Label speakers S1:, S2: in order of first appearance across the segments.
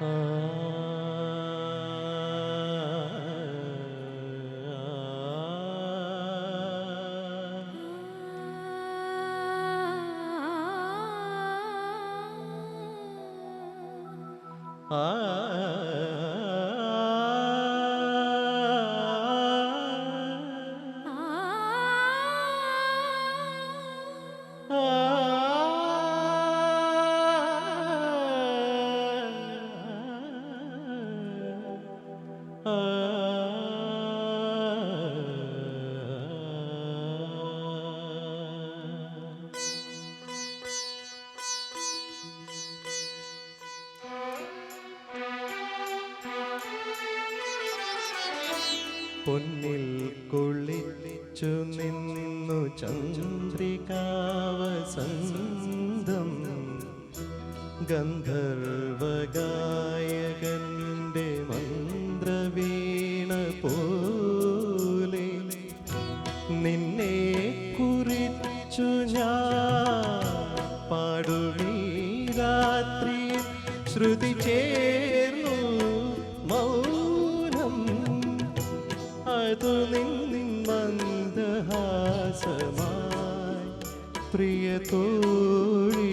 S1: Uh... Ah. പൊന്നിൽ കുളിച്ചു നിന്നു ചന്ദ്രികാവസന്തം. ഗന്ധർവഗായകന്റെ മന്ത്രവീണ പോലെ നിന്നെ കുറിച്ചു ഞാൻ പാടുമീ രാത്രി ശ്രുതി ചേർന്നു അതു നിൻ മന്ദഹാസമായി പ്രിയ തോഴി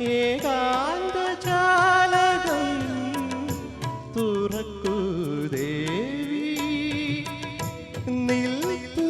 S1: ഏകാന്ത ജാലകം തുറക്കൂ ദേവി. നിൽപ്പൂ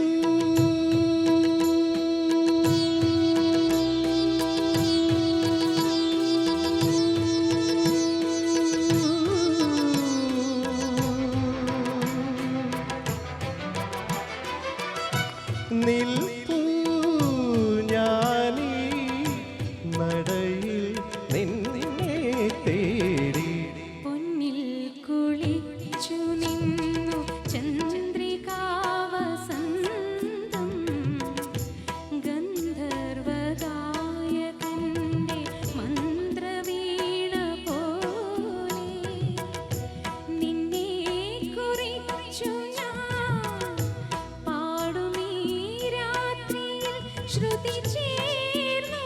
S2: രാത്രിയിൽ ശ്രുതി ചേർന്നു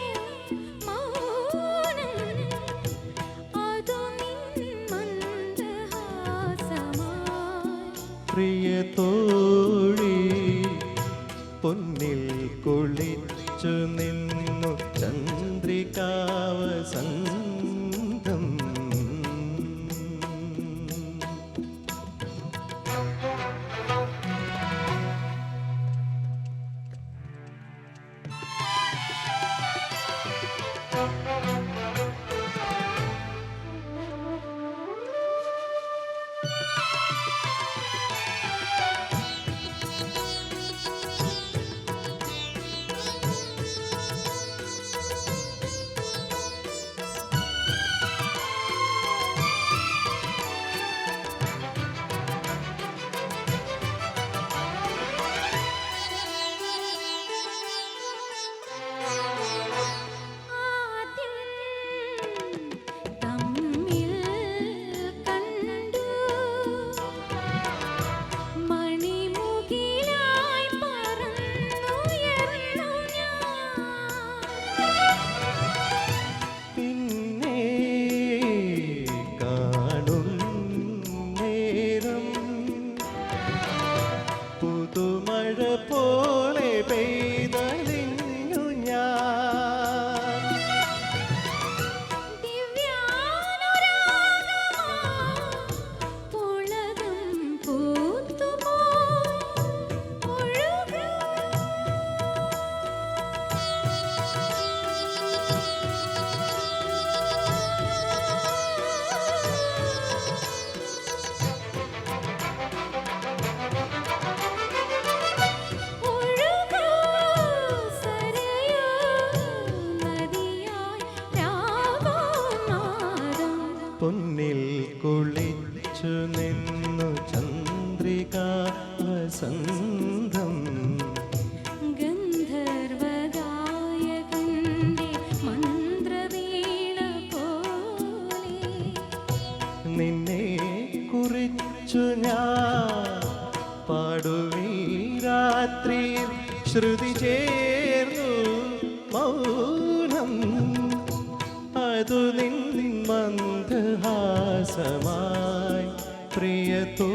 S2: മൗനം
S1: പോലെ പെയ്തലേ. കുളിച്ചു നിന്നു ചന്ദ്രിക വസന്തം. നിന്നെ കുറിച്ചു ഞാൻ പാടുവീ രാത്രിയിൽ ശ്രുതി ചേർന്നു മൗനം. അതു നിൻ മന്ദഹാസമായി പ്രിയതോ